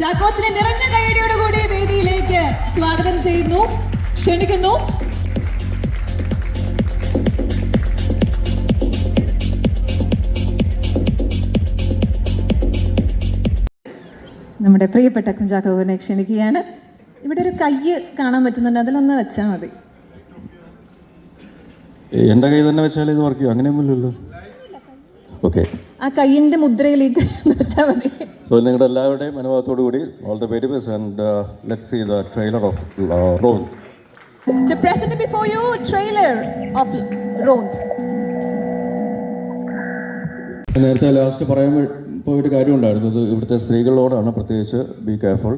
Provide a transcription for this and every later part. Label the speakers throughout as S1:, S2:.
S1: ചാക്കോച്ചനെ നിറഞ്ഞ കൈയടിയോടുകൂടി വേദിയിലേക്ക് സ്വാഗതം ചെയ്യുന്നു. ക്ഷണിക്കുന്നു. നമ്മുടെ പ്രിയപ്പെട്ട കുഞ്ചാക്കോവിനെ ക്ഷണിക്കുകയാണ്. ഇവിടെ ഒരു കയ്യ് കാണാൻ പറ്റുന്നുണ്ട്. അതിലൊന്ന് വെച്ചാൽ മതി.
S2: എന്റെ കൈ തന്നെ വെച്ചാൽ ഇത് വർക്ക് ചെയ്യും? അങ്ങനെയൊന്നുമില്ലല്ലോ. ഓക്കെ
S1: ആ കയ്യിന്റെ മുദ്രയിലേക്ക് വെച്ചാൽ മതി.
S2: സോ നിങ്ങളുടെ എല്ലാവരുടെയും അനുഭവത്തോടു കൂടി all the very best and let's see the trailer of Ronth
S1: So present before you trailer of Rond.
S2: നേരത്തെ ലാസ്റ്റ് പറയാൻ പോയിട്ട് കാര്യം ഉണ്ടായിരുന്നു ഇത് ഇവിടുത്തെ സ്ത്രീകളോടാണ് പ്രത്യേകിച്ച് ബി കെയർഫുൾ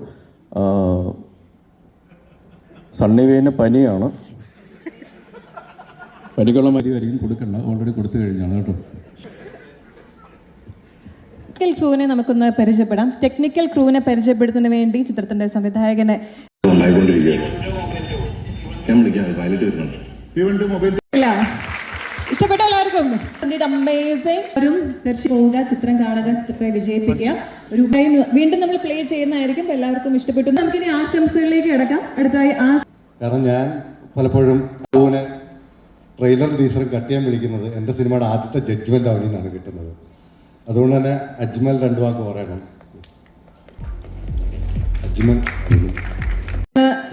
S2: സണ്ണിവേന് പനിയാണ്. പനിക്കുള്ള മരുന്നായിരിക്കും കൊടുക്കണ്ട. ഓൾറെഡി കൊടുത്തു കഴിഞ്ഞാണ് കേട്ടോ.
S1: ടെക്നിക്കൽ ക്രൂവിനെ നമുക്കൊന്ന് പരിചയപ്പെടാം. ടെക്നിക്കൽ ക്രൂവിനെ പരിചയപ്പെടുത്തുന്നതിന് വേണ്ടി ചിത്രത്തിന്റെ സംവിധായകനെ ഇഷ്ടപ്പെട്ട എല്ലാവർക്കും? അമേസിംഗ് ഒരു തീർച്ചയായും പോവുക ചിത്രം കാണുക ചിത്രത്തെ വിജയിപ്പിക്കുക. ഒരു വീണ്ടും നമ്മൾ പ്ലേ ചെയ്യുന്നതായിരിക്കും. എല്ലാവർക്കും ഇഷ്ടപ്പെട്ടു. നമുക്കിനി ആശംസകളിലേക്ക് കിടക്കാം. അടുത്തായി ആ
S3: കാരണം ഞാൻ പലപ്പോഴും ട്രെയിലർ ടീച്ചറും കട്ടിയാൻ വിളിക്കുന്നത് എന്റെ സിനിമയുടെ ആദ്യത്തെ ജഡ്ജ്മെന്റ് അവിടെ നിന്നാണ് കിട്ടുന്നത്. അതുകൊണ്ട് തന്നെ അജ്മൽ രണ്ടു വാക്ക് പറയണം അജ്മൽ.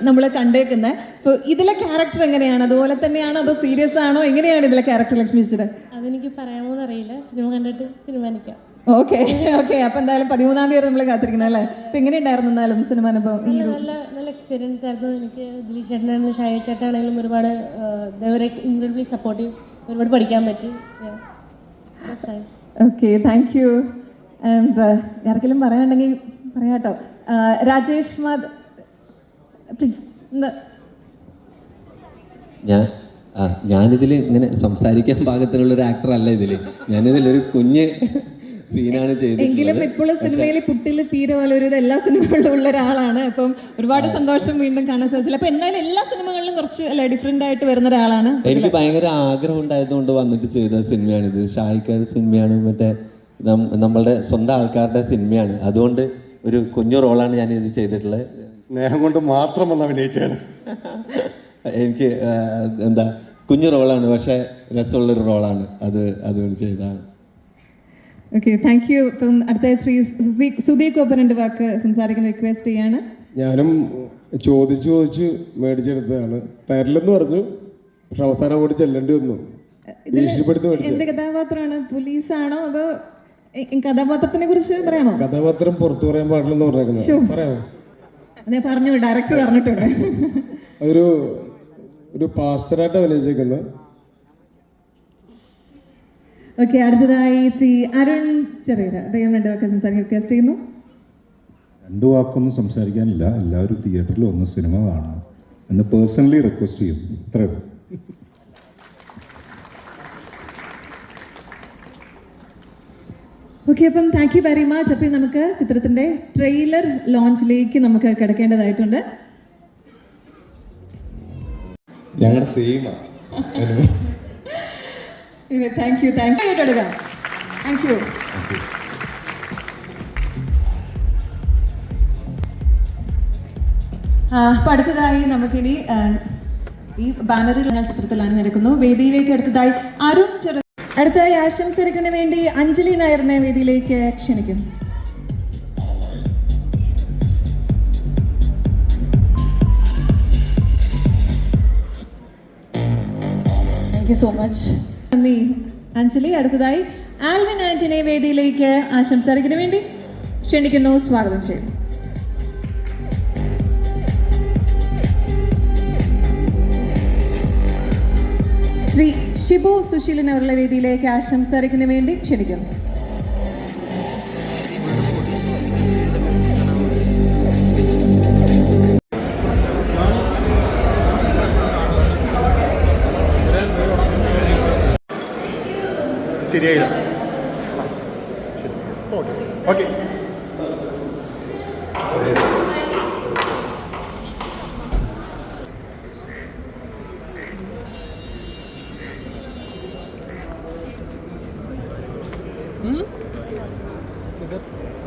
S1: നമ്മൾ കണ്ടേക്കുന്ന. ഇപ്പൊ ഇതിലെ ക്യാരക്ടർ എങ്ങനെയാണ്? അതുപോലെ തന്നെയാണോ? അതോ സീരിയസ് ആണോ? എങ്ങനെയാണ് ഇതിലെ ക്യാരക്ടർ ലക്ഷ്മി ചേച്ചിയുടെ?
S4: അതെനിക്ക് പറയാമോ എന്നറിയില്ല സിനിമ കണ്ടിട്ട് തീരുമാനിക്കാം.
S1: Okay okay. അപ്പൊ എന്തായാലും പതിമൂന്നാം തീയതി നമ്മൾ കാത്തിരിക്കണം അല്ലേ? അപ്പൊ എങ്ങനെയുണ്ടായിരുന്നു എന്നാലും സിനിമ അനുഭവം?
S4: നല്ല നല്ല എക്സ്പീരിയൻസ് ആയിരുന്നു. എനിക്ക് ദിലീപ് ചേട്ടനാണെങ്കിലും ഷായ ചേട്ടനാണെങ്കിലും ഒരുപാട് ഇൻക്രെഡിബ്ലി ഇൻക്രെഡിബിളി സപ്പോർട്ടീവ് ഒരുപാട് പഠിക്കാൻ പറ്റി.
S1: ഓക്കെ താങ്ക് യു ആൻഡ് ആർക്കെങ്കിലും പറയാനുണ്ടെങ്കിൽ പറയാട്ടോ രാജേഷ് മാത് പ്ലീസ്
S5: ഞാൻ ഞാനിതിൽ ഇങ്ങനെ സംസാരിക്കാൻ പാകത്തിനുള്ള ഒരു ആക്ടർ അല്ല ഇതിൽ ഞാനിതിലൊരു കുഞ്ഞ് സീനാണ്
S1: എങ്കിലും
S5: ഇപ്പോൾ
S1: ഇപ്പോഴും സിനിമയിൽ പുട്ടിൽ തീരെ പോലെ ഒരു എല്ലാ സിനിമകളിലും ഉള്ള ഒരാളാണ്. അപ്പം ഒരുപാട് സന്തോഷം വീണ്ടും കാണാൻ സാധിച്ചില്ല. അപ്പൊ എന്നാലും എല്ലാ സിനിമകളിലും കുറച്ച് അല്ല ഡിഫറെന്റ് ആയിട്ട് വരുന്ന ഒരാളാണ്.
S5: എനിക്ക് ഭയങ്കര ആഗ്രഹം ഉണ്ടായതുകൊണ്ട് വന്നിട്ട് ചെയ്ത സിനിമയാണ് ഇത് ഷായിക്കാരുടെ സിനിമയാണ് മറ്റേ നമ്മളുടെ സ്വന്തം ആൾക്കാരുടെ സിനിമയാണ്. അതുകൊണ്ട് ഒരു കുഞ്ഞു റോളാണ് ഞാൻ ഇത് ചെയ്തിട്ടുള്ളത്.
S3: സ്നേഹം കൊണ്ട് മാത്രം വന്ന് അഭിനയിച്ചാണ്
S5: എനിക്ക് എന്താ കുഞ്ഞു റോളാണ് പക്ഷേ രസമുള്ളൊരു റോളാണ് അത് അതുകൊണ്ട് ചെയ്തതാണ്.
S1: ഓക്കെ താങ്ക് യു ഇപ്പം അടുത്ത ശ്രീ സുധീ- സുധീർ കോപ്പർ വാക്ക് സംസാരിക്കാൻ റിക്വസ്റ്റ് ചെയ്യാണ്.
S6: ഞാനും ചോദിച്ചു ചോദിച്ച് മേടിച്ചെടുത്തതാണ്. തരില്ലെന്ന് പറഞ്ഞു. പക്ഷെ അവസാനം കൂടി ചെല്ലേണ്ടി വന്നു.
S1: എന്ത് കഥാപാത്രമാണ്? പോലീസാണോ അതോ കഥാപാത്രത്തിനെ കുറിച്ച് പറയാമോ?
S6: കഥാപാത്രം പുറത്തു പറയാൻ പാടില്ലെന്ന് പറഞ്ഞേക്കുന്നത്. പറയാമോ?
S1: അതെ പറഞ്ഞു ഡയറക്ടർ പറഞ്ഞിട്ടുണ്ട്.
S6: ഒരു ഒരു പാസ്റ്ററായിട്ട് അഭിനയിച്ചേക്കുന്നത്.
S1: ഓക്കെ അടുത്തതായി ശ്രീ അരുൺ ചെറിയ അദ്ദേഹം രണ്ട് വാക്ക് സംസാരിക്കാൻ റിക്വസ്റ്റ് ചെയ്യുന്നു.
S7: രണ്ടു വാക്കൊന്നും സംസാരിക്കാനില്ല. എല്ലാവരും തിയേറ്ററിൽ ഒന്ന് സിനിമ കാണണം എന്ന് പേഴ്സണലി റിക്വസ്റ്റ് ചെയ്യും. ഇത്രേ
S1: ഓക്കെ അപ്പം താങ്ക് യു വെരി മച്ച് അപ്പം നമുക്ക് ചിത്രത്തിന്റെ ട്രെയിലർ ലോഞ്ചിലേക്ക് നമുക്ക് കിടക്കേണ്ടതായിട്ടുണ്ട്.
S3: ഞങ്ങളുടെ സെയിമാണ്
S1: താങ്ക് യു താങ്ക് യു എടുക്കാം. താങ്ക് യു അപ്പൊ അടുത്തതായി നമുക്കിനി ഈ ബാനറിൽ ഞാൻ ചിത്രത്തിലാണ് നിരക്കുന്നു. വേദിയിലേക്ക് അടുത്തതായി അരുൺ ചെറു അടുത്തതായി ആശംസരക്കിന് വേണ്ടി അഞ്ജലി നായറിനെ വേദിയിലേക്ക് ക്ഷണിക്കുന്നു. താങ്ക് യു സോ മച്ച് നന്ദി. അഞ്ജലി അടുത്തതായി ആൽവിൻ ആന്റണി വേദിയിലേക്ക് ആശംസരിക്കുന്നതിന് വേണ്ടി ക്ഷണിക്കുന്നു സ്വാഗതം ചെയ്യുന്നു. ശ്രീ ഷിബു സുശീലൻ അവരുടെ വേദിയിലേക്ക് ആശംസരിക്കുന്നതിന് വേണ്ടി ക്ഷണിക്കുന്നു.
S3: തിരയില ഓക്കെ ഓക്കെ Mm-hmm.